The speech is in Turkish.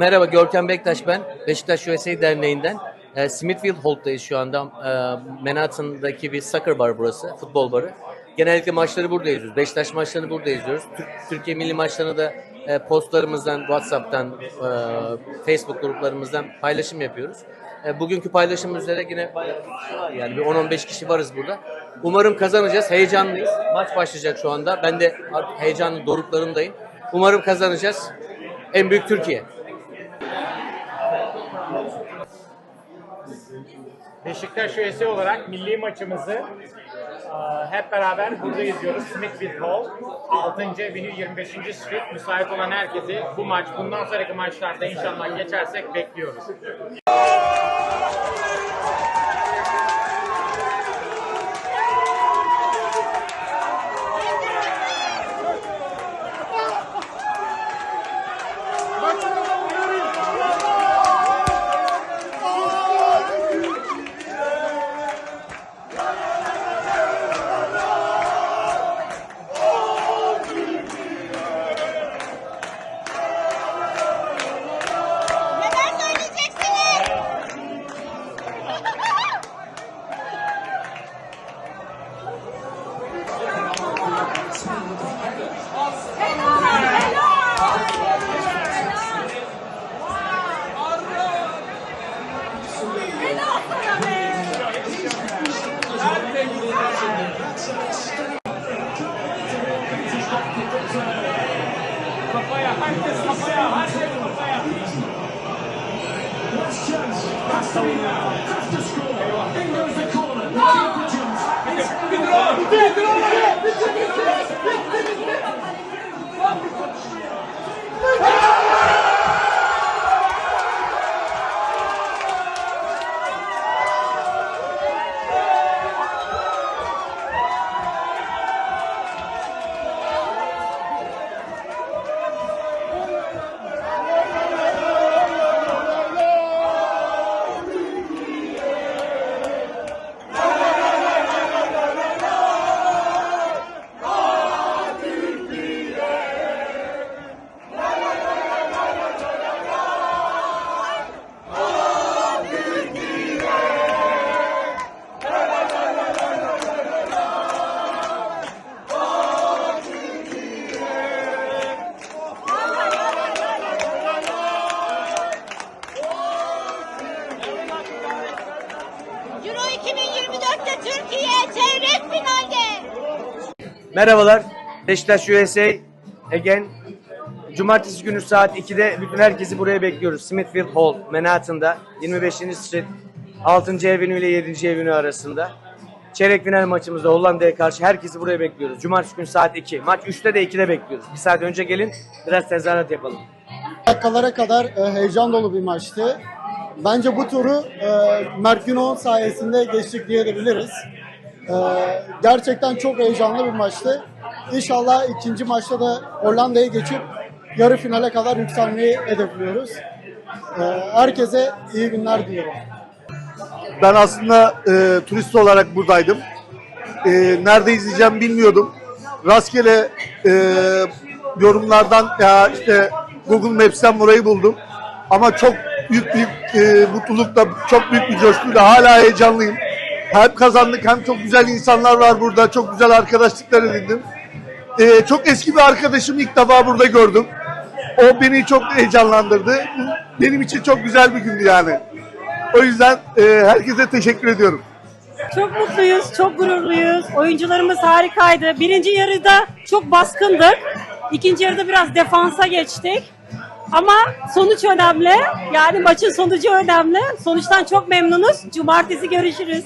Merhaba Görkem Bektaş ben. Beşiktaş USA Derneği'nden. E, Smithfield Hall'dayız şu anda. E, Manhattan'daki bir soccer bar burası, futbol barı. Genellikle maçları burada izliyoruz. Beşiktaş maçlarını burada izliyoruz. Türk- Türkiye milli maçlarını da e, postlarımızdan, WhatsApp'tan, e, Facebook gruplarımızdan paylaşım yapıyoruz. E, bugünkü paylaşım üzere yine yani bir 10-15 kişi varız burada. Umarım kazanacağız. Heyecanlıyız. Maç başlayacak şu anda. Ben de heyecanlı doruklarındayım. Umarım kazanacağız. En büyük Türkiye. Beşiktaş üyesi olarak milli maçımızı e, hep beraber burada izliyoruz. Smithfield Hall, 6. Avenue 25. Street. Müsait olan herkesi bu maç, bundan sonraki maçlarda inşallah geçersek bekliyoruz. Last chance. Has to be now. Has to score. The Merhabalar. Beşiktaş USA again. Cumartesi günü saat 2'de bütün herkesi buraya bekliyoruz. Smithfield Hall, Manhattan'da 25. Street 6. Avenue ile 7. Avenue arasında. Çeyrek final maçımızda Hollanda'ya karşı herkesi buraya bekliyoruz. Cumartesi günü saat 2. Maç 3'te de 2'de bekliyoruz. Bir saat önce gelin biraz tezahürat yapalım. dakikalara kadar e, heyecan dolu bir maçtı. Bence bu turu e, Mert Günok'un sayesinde geçtik diyebiliriz. E, gerçekten çok heyecanlı bir maçtı. İnşallah ikinci maçta da Hollanda'yı geçip yarı finale kadar yükselmeyi hedefliyoruz. E, herkese iyi günler diliyorum. Ben aslında e, turist olarak buradaydım. E, nerede izleyeceğim bilmiyordum. Rastgele e, yorumlardan ya işte Google Maps'ten burayı buldum. Ama çok büyük bir e, mutlulukla, çok büyük bir coşkuyla hala heyecanlıyım. Hem kazandık hem çok güzel insanlar var burada. Çok güzel arkadaşlıklar edindim. E, çok eski bir arkadaşımı ilk defa burada gördüm. O beni çok heyecanlandırdı. Benim için çok güzel bir gündü yani. O yüzden e, herkese teşekkür ediyorum. Çok mutluyuz, çok gururluyuz. Oyuncularımız harikaydı. Birinci yarıda çok baskındık. İkinci yarıda biraz defansa geçtik. Ama sonuç önemli. Yani maçın sonucu önemli. Sonuçtan çok memnunuz. Cumartesi görüşürüz.